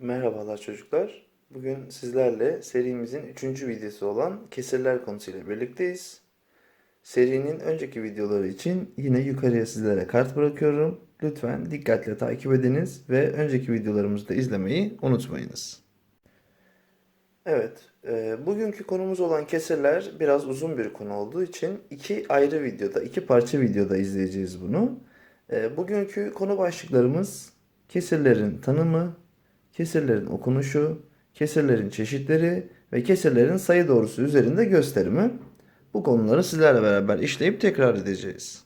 Merhabalar çocuklar. Bugün sizlerle serimizin 3. videosu olan kesirler konusuyla birlikteyiz. Serinin önceki videoları için yine yukarıya sizlere kart bırakıyorum. Lütfen dikkatle takip ediniz ve önceki videolarımızı da izlemeyi unutmayınız. Evet, e, bugünkü konumuz olan kesirler biraz uzun bir konu olduğu için iki ayrı videoda, iki parça videoda izleyeceğiz bunu. E, bugünkü konu başlıklarımız kesirlerin tanımı, kesirlerin okunuşu, kesirlerin çeşitleri ve kesirlerin sayı doğrusu üzerinde gösterimi. Bu konuları sizlerle beraber işleyip tekrar edeceğiz.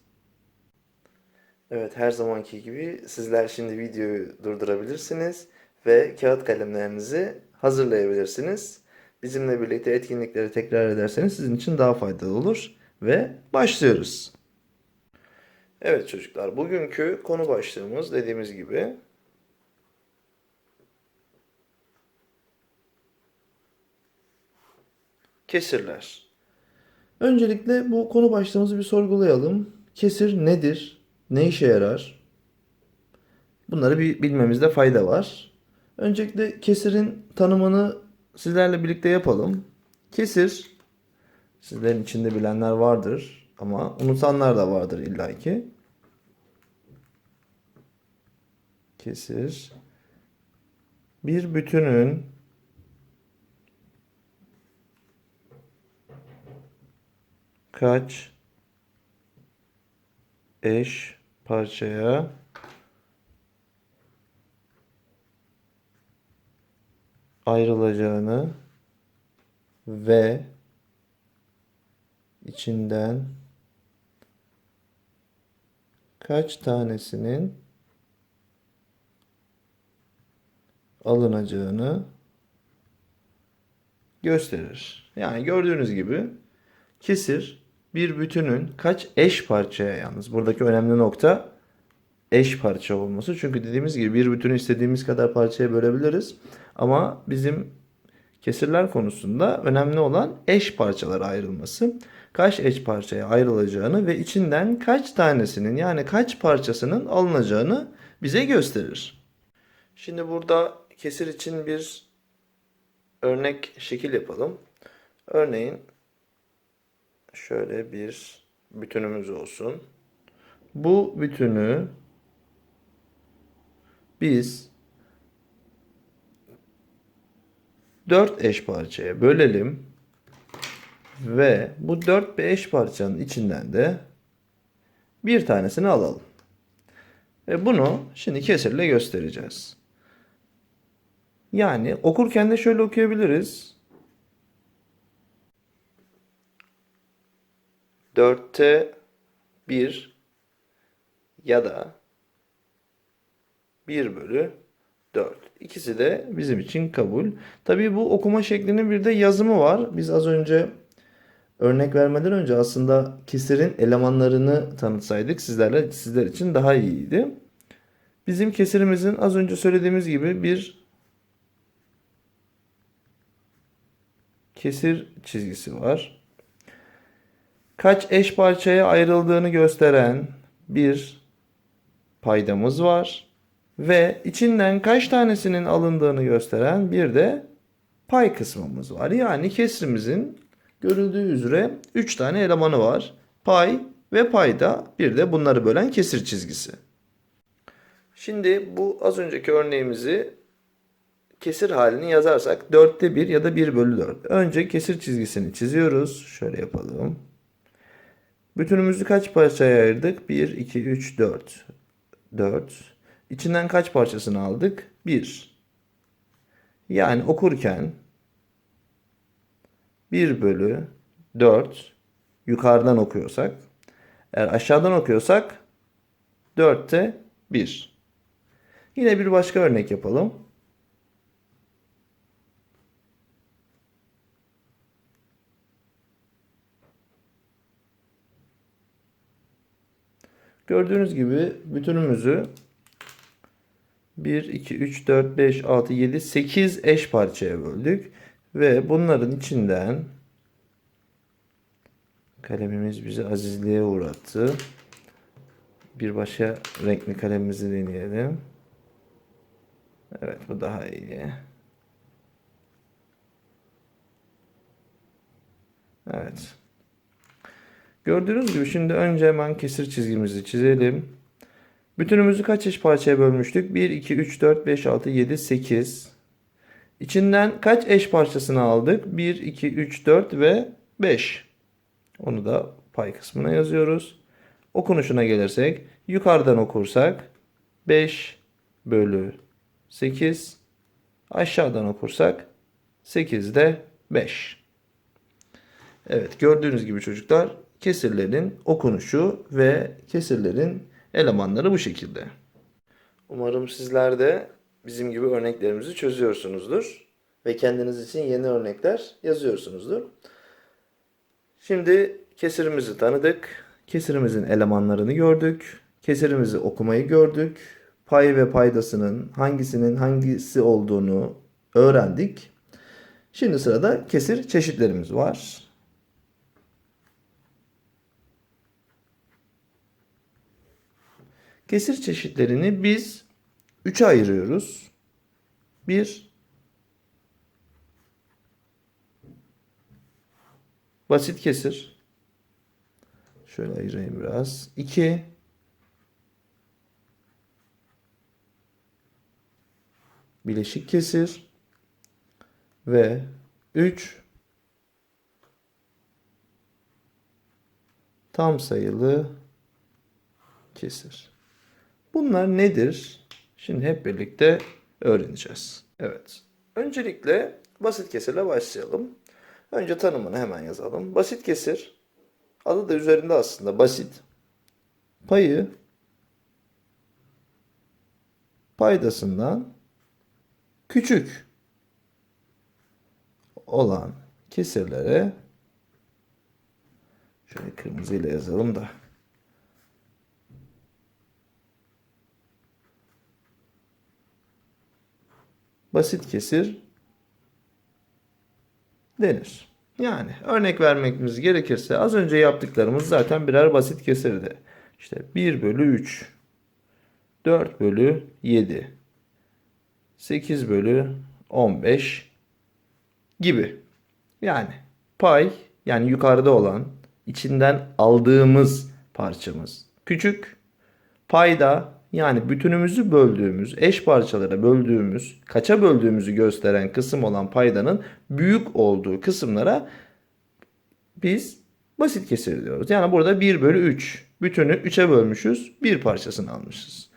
Evet her zamanki gibi sizler şimdi videoyu durdurabilirsiniz ve kağıt kalemlerinizi hazırlayabilirsiniz. Bizimle birlikte etkinlikleri tekrar ederseniz sizin için daha faydalı olur ve başlıyoruz. Evet çocuklar bugünkü konu başlığımız dediğimiz gibi kesirler. Öncelikle bu konu başlığımızı bir sorgulayalım. Kesir nedir? Ne işe yarar? Bunları bir bilmemizde fayda var. Öncelikle kesirin tanımını sizlerle birlikte yapalım. Kesir, sizlerin içinde bilenler vardır ama unutanlar da vardır illaki. Kesir, bir bütünün kaç eş parçaya ayrılacağını ve içinden kaç tanesinin alınacağını gösterir. Yani gördüğünüz gibi kesir bir bütünün kaç eş parçaya yalnız buradaki önemli nokta eş parça olması. Çünkü dediğimiz gibi bir bütünü istediğimiz kadar parçaya bölebiliriz. Ama bizim kesirler konusunda önemli olan eş parçalara ayrılması. Kaç eş parçaya ayrılacağını ve içinden kaç tanesinin yani kaç parçasının alınacağını bize gösterir. Şimdi burada kesir için bir örnek şekil yapalım. Örneğin şöyle bir bütünümüz olsun. Bu bütünü biz 4 eş parçaya bölelim ve bu 4 eş parçanın içinden de bir tanesini alalım. Ve bunu şimdi kesirle göstereceğiz. Yani okurken de şöyle okuyabiliriz. 4'te 1 ya da 1 bölü 4. İkisi de bizim için kabul. Tabii bu okuma şeklinin bir de yazımı var. Biz az önce örnek vermeden önce aslında kesirin elemanlarını tanıtsaydık sizlerle sizler için daha iyiydi. Bizim kesirimizin az önce söylediğimiz gibi bir kesir çizgisi var. Kaç eş parçaya ayrıldığını gösteren bir paydamız var ve içinden kaç tanesinin alındığını gösteren bir de pay kısmımız var. Yani kesirimizin görüldüğü üzere 3 tane elemanı var. Pay ve payda bir de bunları bölen kesir çizgisi. Şimdi bu az önceki örneğimizi kesir halini yazarsak 4'te 1 ya da 1 bölü 4. Önce kesir çizgisini çiziyoruz. Şöyle yapalım. Bütünümüzü kaç parçaya ayırdık? 1, 2, 3, 4. 4. İçinden kaç parçasını aldık? 1. Yani okurken 1 bölü 4 yukarıdan okuyorsak eğer aşağıdan okuyorsak 4'te 1. Yine bir başka örnek yapalım. Gördüğünüz gibi bütünümüzü 1, 2, 3, 4, 5, 6, 7, 8 eş parçaya böldük. Ve bunların içinden kalemimiz bizi azizliğe uğrattı. Bir başka renkli kalemimizi deneyelim. Evet bu daha iyi. Evet. Gördüğünüz gibi şimdi önce hemen kesir çizgimizi çizelim. Bütünümüzü kaç eş parçaya bölmüştük? 1, 2, 3, 4, 5, 6, 7, 8. İçinden kaç eş parçasını aldık? 1, 2, 3, 4 ve 5. Onu da pay kısmına yazıyoruz. Okunuşuna gelirsek yukarıdan okursak 5 bölü 8 aşağıdan okursak 8 de 5. Evet gördüğünüz gibi çocuklar kesirlerin okunuşu ve kesirlerin elemanları bu şekilde. Umarım sizler de bizim gibi örneklerimizi çözüyorsunuzdur ve kendiniz için yeni örnekler yazıyorsunuzdur. Şimdi kesirimizi tanıdık. Kesirimizin elemanlarını gördük. Kesirimizi okumayı gördük. Pay ve paydasının hangisinin hangisi olduğunu öğrendik. Şimdi sırada kesir çeşitlerimiz var. Kesir çeşitlerini biz üçe ayırıyoruz. Bir, basit kesir. Şöyle ayırayım biraz. İki, bileşik kesir. Ve üç, tam sayılı kesir. Bunlar nedir? Şimdi hep birlikte öğreneceğiz. Evet. Öncelikle basit kesirle başlayalım. Önce tanımını hemen yazalım. Basit kesir. Adı da üzerinde aslında basit. Payı paydasından küçük olan kesirlere şöyle kırmızıyla yazalım da basit kesir denir. Yani örnek vermemiz gerekirse az önce yaptıklarımız zaten birer basit kesirdi. İşte 1 bölü 3, 4 bölü 7, 8 bölü 15 gibi. Yani pay yani yukarıda olan içinden aldığımız parçamız küçük. Payda yani bütünümüzü böldüğümüz, eş parçalara böldüğümüz, kaça böldüğümüzü gösteren kısım olan paydanın büyük olduğu kısımlara biz basit kesir diyoruz. Yani burada 1 bölü 3. Bütünü 3'e bölmüşüz. Bir parçasını almışız.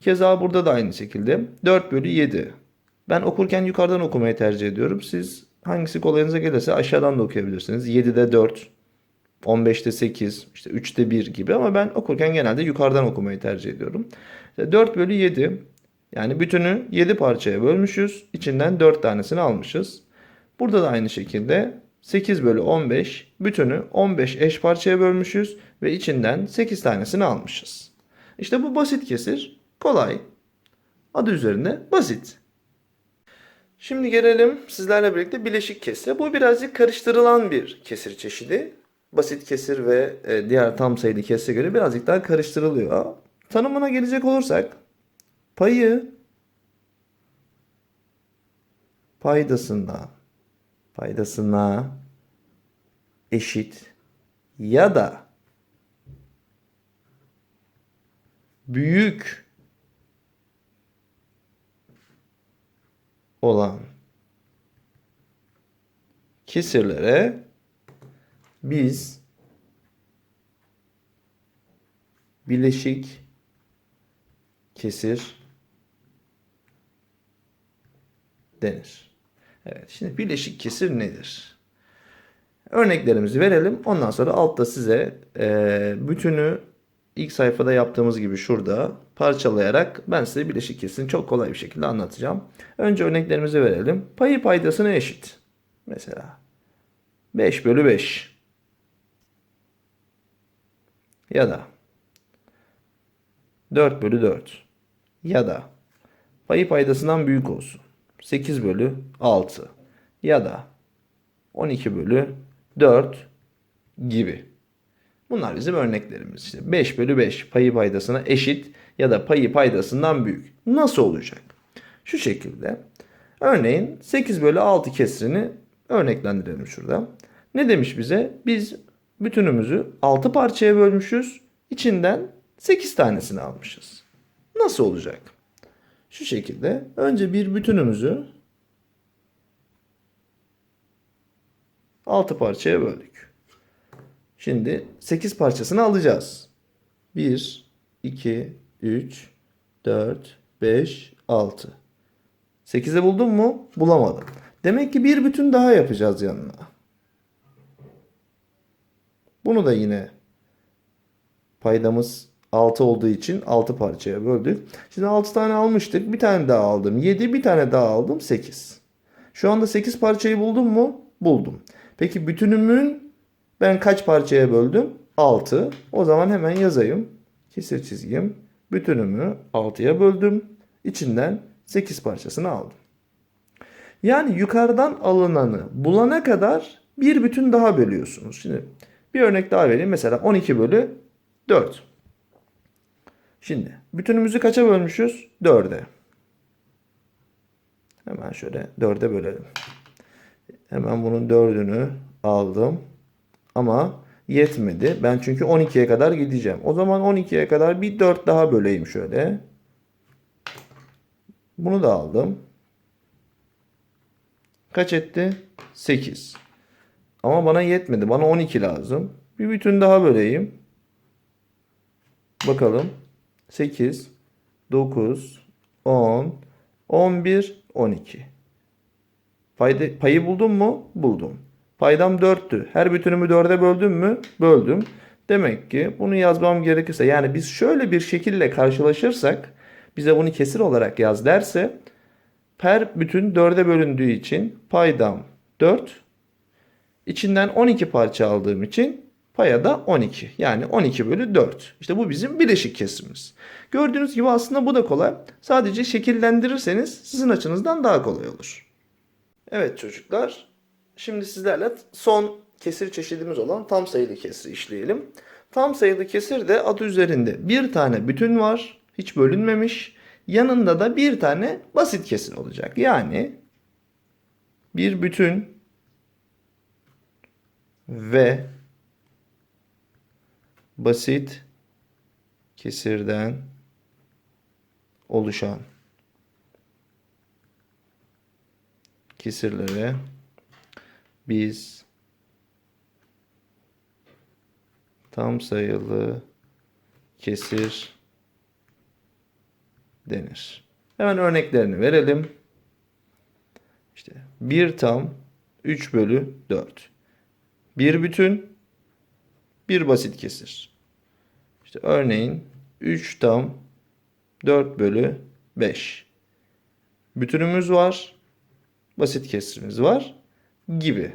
Keza burada da aynı şekilde 4 bölü 7. Ben okurken yukarıdan okumayı tercih ediyorum. Siz hangisi kolayınıza gelirse aşağıdan da okuyabilirsiniz. 7'de 4, 15'te 8, işte 3'te 1 gibi ama ben okurken genelde yukarıdan okumayı tercih ediyorum. 4 bölü 7 yani bütünü 7 parçaya bölmüşüz. İçinden 4 tanesini almışız. Burada da aynı şekilde 8 bölü 15 bütünü 15 eş parçaya bölmüşüz ve içinden 8 tanesini almışız. İşte bu basit kesir. Kolay. Adı üzerinde basit. Şimdi gelelim sizlerle birlikte bileşik kesire. Bu birazcık karıştırılan bir kesir çeşidi. Basit kesir ve e, diğer tam sayılı kesire göre birazcık daha karıştırılıyor. Tanımına gelecek olursak payı paydasından paydasına eşit ya da büyük olan kesirlere biz bileşik kesir denir. Evet, şimdi bileşik kesir nedir? Örneklerimizi verelim. Ondan sonra altta size e, bütünü ilk sayfada yaptığımız gibi şurada parçalayarak ben size bileşik kesirini çok kolay bir şekilde anlatacağım. Önce örneklerimizi verelim. Payı paydasına eşit. Mesela 5 bölü 5. Ya da 4 bölü 4. Ya da payı paydasından büyük olsun. 8 bölü 6. Ya da 12 bölü 4 gibi. Bunlar bizim örneklerimiz. İşte 5 bölü 5 payı paydasına eşit ya da payı paydasından büyük. Nasıl olacak? Şu şekilde. Örneğin 8 bölü 6 kesrini örneklendirelim şurada. Ne demiş bize? Biz bütünümüzü 6 parçaya bölmüşüz. İçinden 8 tanesini almışız. Nasıl olacak? Şu şekilde önce bir bütünümüzü 6 parçaya böldük. Şimdi 8 parçasını alacağız. 1, 2, 3, 4, 5, 6. 8'i buldun mu? Bulamadım. Demek ki bir bütün daha yapacağız yanına. Bunu da yine paydamız 6 olduğu için 6 parçaya böldük. Şimdi 6 tane almıştık. Bir tane daha aldım. 7 bir tane daha aldım. 8. Şu anda 8 parçayı buldum mu? Buldum. Peki bütünümün ben kaç parçaya böldüm? 6. O zaman hemen yazayım. Kesir çizgim. Bütünümü 6'ya böldüm. İçinden 8 parçasını aldım. Yani yukarıdan alınanı bulana kadar bir bütün daha bölüyorsunuz. Şimdi bir örnek daha vereyim. Mesela 12 bölü 4. Şimdi bütünümüzü kaça bölmüşüz? 4'e. Hemen şöyle 4'e bölelim. Hemen bunun 4'ünü aldım. Ama yetmedi. Ben çünkü 12'ye kadar gideceğim. O zaman 12'ye kadar bir 4 daha böleyim şöyle. Bunu da aldım. Kaç etti? 8. Ama bana yetmedi. Bana 12 lazım. Bir bütün daha böleyim. Bakalım. 8, 9, 10, 11, 12. Payda, payı buldum mu? Buldum. Paydam 4'tü. Her bütünümü 4'e böldüm mü? Böldüm. Demek ki bunu yazmam gerekirse yani biz şöyle bir şekilde karşılaşırsak bize bunu kesir olarak yaz derse per bütün 4'e bölündüğü için paydam 4. İçinden 12 parça aldığım için paya da 12. Yani 12 bölü 4. İşte bu bizim bileşik kesimiz. Gördüğünüz gibi aslında bu da kolay. Sadece şekillendirirseniz sizin açınızdan daha kolay olur. Evet çocuklar. Şimdi sizlerle son kesir çeşidimiz olan tam sayılı kesri işleyelim. Tam sayılı kesir de adı üzerinde bir tane bütün var. Hiç bölünmemiş. Yanında da bir tane basit kesir olacak. Yani bir bütün ve basit kesirden oluşan kesirlere biz tam sayılı kesir denir. Hemen örneklerini verelim. İşte 1 tam 3 bölü 4. Bir bütün bir basit kesir. İşte örneğin 3 tam 4 bölü 5. Bütünümüz var. Basit kesirimiz var. Gibi.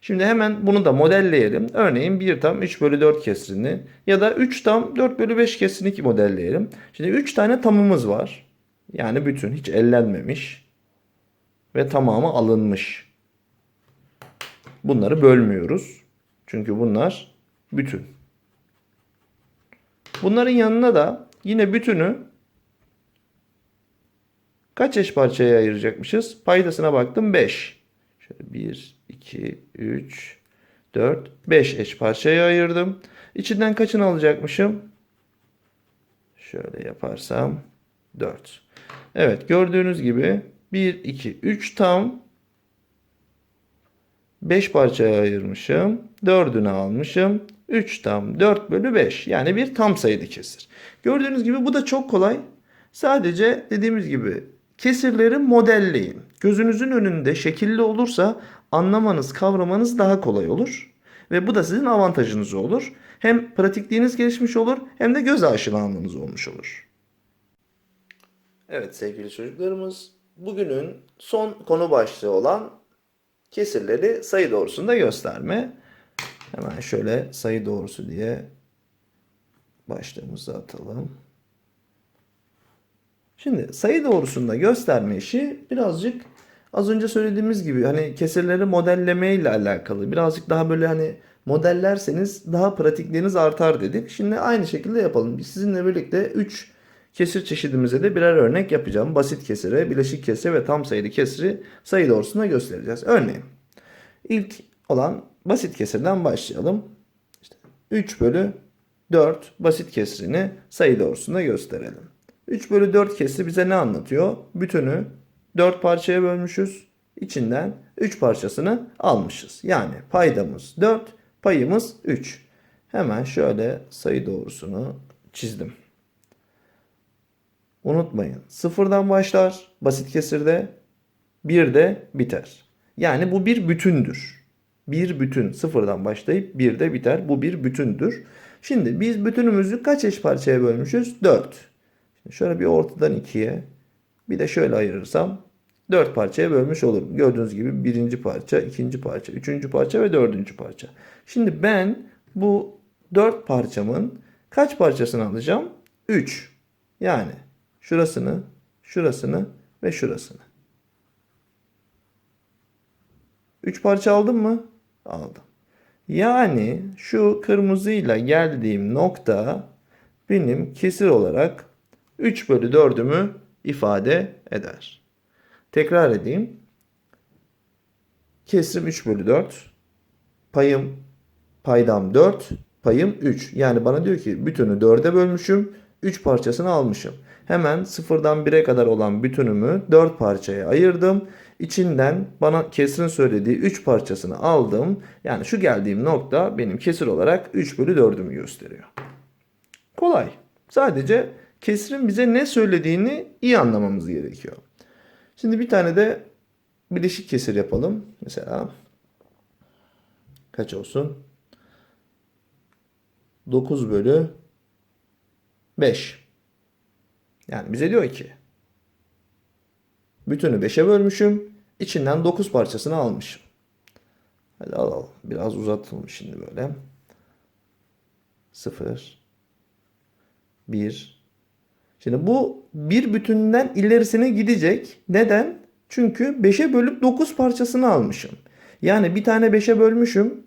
Şimdi hemen bunu da modelleyelim. Örneğin 1 tam 3 bölü 4 kesirini ya da 3 tam 4 bölü 5 kesirini modelleyelim. Şimdi 3 tane tamımız var. Yani bütün hiç ellenmemiş ve tamamı alınmış. Bunları bölmüyoruz. Çünkü bunlar bütün. Bunların yanına da yine bütünü kaç eş parçaya ayıracakmışız? Paydasına baktım 5. Şöyle 1, 2, 3, 4, 5 eş parçaya ayırdım. İçinden kaçını alacakmışım? Şöyle yaparsam 4. Evet gördüğünüz gibi 1, 2, 3 tam 5 parçaya ayırmışım. 4'ünü almışım. 3 tam 4 bölü 5. Yani bir tam sayılı kesir. Gördüğünüz gibi bu da çok kolay. Sadece dediğimiz gibi kesirleri modelleyin. Gözünüzün önünde şekilli olursa anlamanız, kavramanız daha kolay olur. Ve bu da sizin avantajınız olur. Hem pratikliğiniz gelişmiş olur hem de göz aşinalığınız olmuş olur. Evet sevgili çocuklarımız, bugünün son konu başlığı olan kesirleri sayı doğrusunda gösterme. Hemen şöyle sayı doğrusu diye başlığımızı atalım. Şimdi sayı doğrusunda gösterme işi birazcık az önce söylediğimiz gibi hani kesirleri modelleme ile alakalı. Birazcık daha böyle hani modellerseniz daha pratikliğiniz artar dedik. Şimdi aynı şekilde yapalım. Biz sizinle birlikte 3 Kesir çeşidimize de birer örnek yapacağım. Basit kesire, bileşik kesire ve tam sayılı kesiri sayı doğrusunda göstereceğiz. Örneğin ilk olan basit kesirden başlayalım. İşte 3 bölü 4 basit kesirini sayı doğrusunda gösterelim. 3 bölü 4 kesri bize ne anlatıyor? Bütünü 4 parçaya bölmüşüz. İçinden 3 parçasını almışız. Yani paydamız 4, payımız 3. Hemen şöyle sayı doğrusunu çizdim. Unutmayın sıfırdan başlar basit kesirde bir de biter. Yani bu bir bütündür. Bir bütün sıfırdan başlayıp bir de biter. Bu bir bütündür. Şimdi biz bütünümüzü kaç eş parçaya bölmüşüz? 4. Şimdi şöyle bir ortadan ikiye bir de şöyle ayırırsam 4 parçaya bölmüş olurum. Gördüğünüz gibi birinci parça, ikinci parça, üçüncü parça ve dördüncü parça. Şimdi ben bu 4 parçamın kaç parçasını alacağım? 3. Yani şurasını, şurasını ve şurasını. 3 parça aldım mı? Aldım. Yani şu kırmızıyla geldiğim nokta benim kesir olarak 3 bölü 4'ümü ifade eder. Tekrar edeyim. Kesrim 3 bölü 4. Payım, paydam 4. Payım 3. Yani bana diyor ki bütünü 4'e bölmüşüm. 3 parçasını almışım. Hemen sıfırdan 1'e kadar olan bütünümü 4 parçaya ayırdım. İçinden bana kesrin söylediği 3 parçasını aldım. Yani şu geldiğim nokta benim kesir olarak 3 bölü 4'ümü gösteriyor. Kolay. Sadece kesrin bize ne söylediğini iyi anlamamız gerekiyor. Şimdi bir tane de bileşik kesir yapalım. Mesela kaç olsun? 9 bölü 5. Yani bize diyor ki bütünü 5'e bölmüşüm. içinden 9 parçasını almışım. Hadi alalım. Biraz uzatılmış şimdi böyle. 0 1 Şimdi bu bir bütünden ilerisine gidecek. Neden? Çünkü 5'e bölüp 9 parçasını almışım. Yani bir tane 5'e bölmüşüm.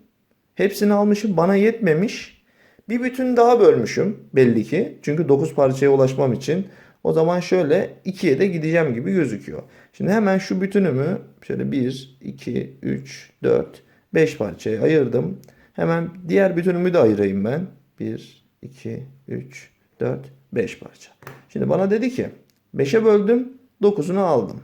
Hepsini almışım. Bana yetmemiş. Bir bütün daha bölmüşüm belli ki. Çünkü 9 parçaya ulaşmam için. O zaman şöyle 2'ye de gideceğim gibi gözüküyor. Şimdi hemen şu bütünümü şöyle 1, 2, 3, 4, 5 parçaya ayırdım. Hemen diğer bütünümü de ayırayım ben. 1, 2, 3, 4, 5 parça. Şimdi bana dedi ki 5'e böldüm 9'unu aldım.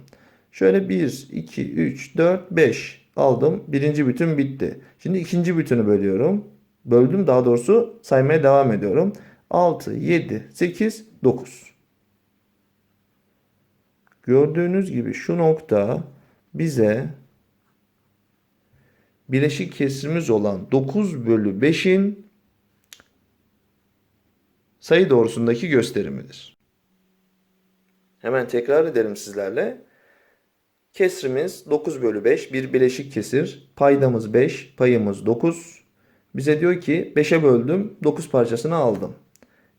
Şöyle 1, 2, 3, 4, 5 aldım. Birinci bütün bitti. Şimdi ikinci bütünü bölüyorum. Böldüm daha doğrusu saymaya devam ediyorum. 6, 7, 8, 9. Gördüğünüz gibi şu nokta bize bileşik kesrimiz olan 9 bölü 5'in sayı doğrusundaki gösterimidir. Hemen tekrar edelim sizlerle. Kesrimiz 9 bölü 5 bir bileşik kesir. Paydamız 5, payımız 9. Bize diyor ki 5'e böldüm 9 parçasını aldım.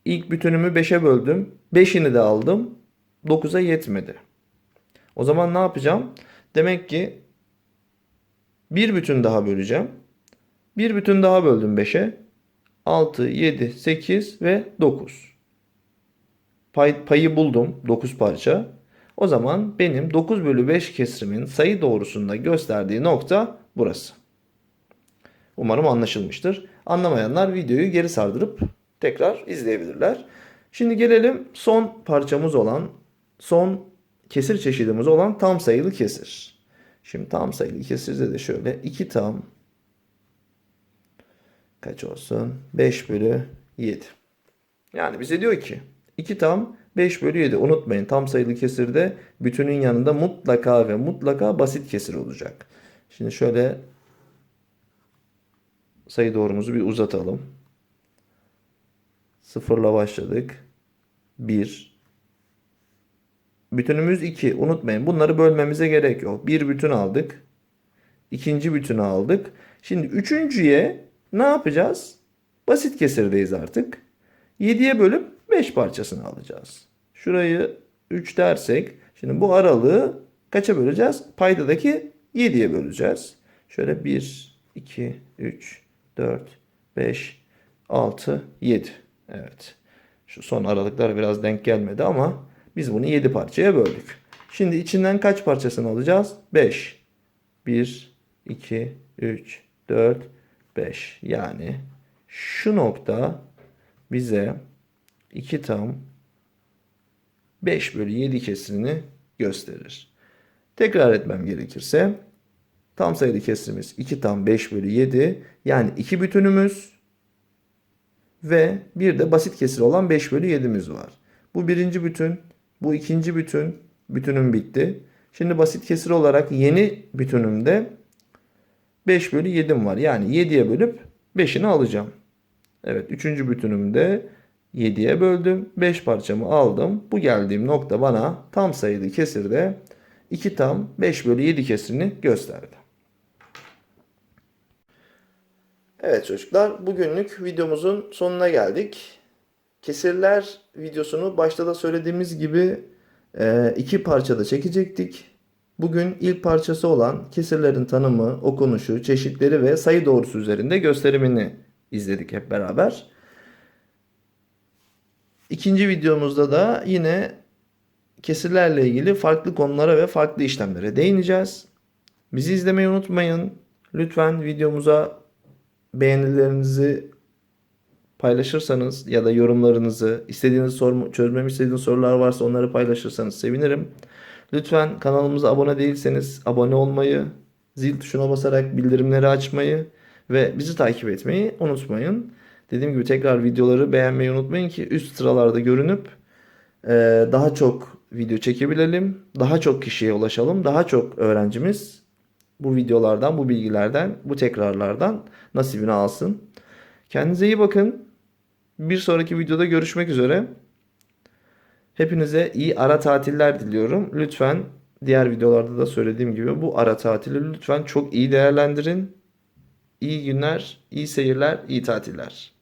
İlk bütünümü 5'e böldüm. 5'ini de aldım. 9'a yetmedi. O zaman ne yapacağım? Demek ki bir bütün daha böleceğim. Bir bütün daha böldüm 5'e. 6, 7, 8 ve 9. Pay, payı buldum 9 parça. O zaman benim 9 bölü 5 kesrimin sayı doğrusunda gösterdiği nokta burası. Umarım anlaşılmıştır. Anlamayanlar videoyu geri sardırıp tekrar izleyebilirler. Şimdi gelelim son parçamız olan, son kesir çeşidimiz olan tam sayılı kesir. Şimdi tam sayılı kesirde de şöyle 2 tam kaç olsun? 5 bölü 7. Yani bize diyor ki 2 tam 5 bölü 7. Unutmayın tam sayılı kesirde bütünün yanında mutlaka ve mutlaka basit kesir olacak. Şimdi şöyle sayı doğrumuzu bir uzatalım. Sıfırla başladık. 1. Bütünümüz 2. Unutmayın bunları bölmemize gerek yok. Bir bütün aldık. İkinci bütünü aldık. Şimdi üçüncüye ne yapacağız? Basit kesirdeyiz artık. 7'ye bölüp 5 parçasını alacağız. Şurayı 3 dersek şimdi bu aralığı kaça böleceğiz? Paydadaki 7'ye böleceğiz. Şöyle 1, 2, 3, 4, 5, 6, 7. Evet. Şu son aralıklar biraz denk gelmedi ama biz bunu 7 parçaya böldük. Şimdi içinden kaç parçasını alacağız? 5. 1, 2, 3, 4, 5. Yani şu nokta bize 2 tam 5 bölü 7 kesirini gösterir. Tekrar etmem gerekirse tam sayılı kesirimiz 2 tam 5 bölü 7 yani 2 bütünümüz ve bir de basit kesir olan 5 bölü 7'miz var. Bu birinci bütün, bu ikinci bütün, bütünüm bitti. Şimdi basit kesir olarak yeni bütünümde 5 bölü 7'm var. Yani 7'ye bölüp 5'ini alacağım. Evet üçüncü bütünümde 7'ye böldüm. 5 parçamı aldım. Bu geldiğim nokta bana tam sayılı kesirde 2 tam 5 bölü 7 kesirini gösterdi. Evet çocuklar bugünlük videomuzun sonuna geldik. Kesirler videosunu başta da söylediğimiz gibi e, iki parçada çekecektik. Bugün ilk parçası olan kesirlerin tanımı, okunuşu, çeşitleri ve sayı doğrusu üzerinde gösterimini izledik hep beraber. İkinci videomuzda da yine kesirlerle ilgili farklı konulara ve farklı işlemlere değineceğiz. Bizi izlemeyi unutmayın. Lütfen videomuza beğenilerinizi paylaşırsanız ya da yorumlarınızı, istediğiniz soru, çözmemi istediğiniz sorular varsa onları paylaşırsanız sevinirim. Lütfen kanalımıza abone değilseniz abone olmayı, zil tuşuna basarak bildirimleri açmayı ve bizi takip etmeyi unutmayın. Dediğim gibi tekrar videoları beğenmeyi unutmayın ki üst sıralarda görünüp daha çok video çekebilelim, daha çok kişiye ulaşalım, daha çok öğrencimiz bu videolardan, bu bilgilerden, bu tekrarlardan nasibini alsın. Kendinize iyi bakın. Bir sonraki videoda görüşmek üzere. Hepinize iyi ara tatiller diliyorum. Lütfen diğer videolarda da söylediğim gibi bu ara tatili lütfen çok iyi değerlendirin. İyi günler, iyi seyirler, iyi tatiller.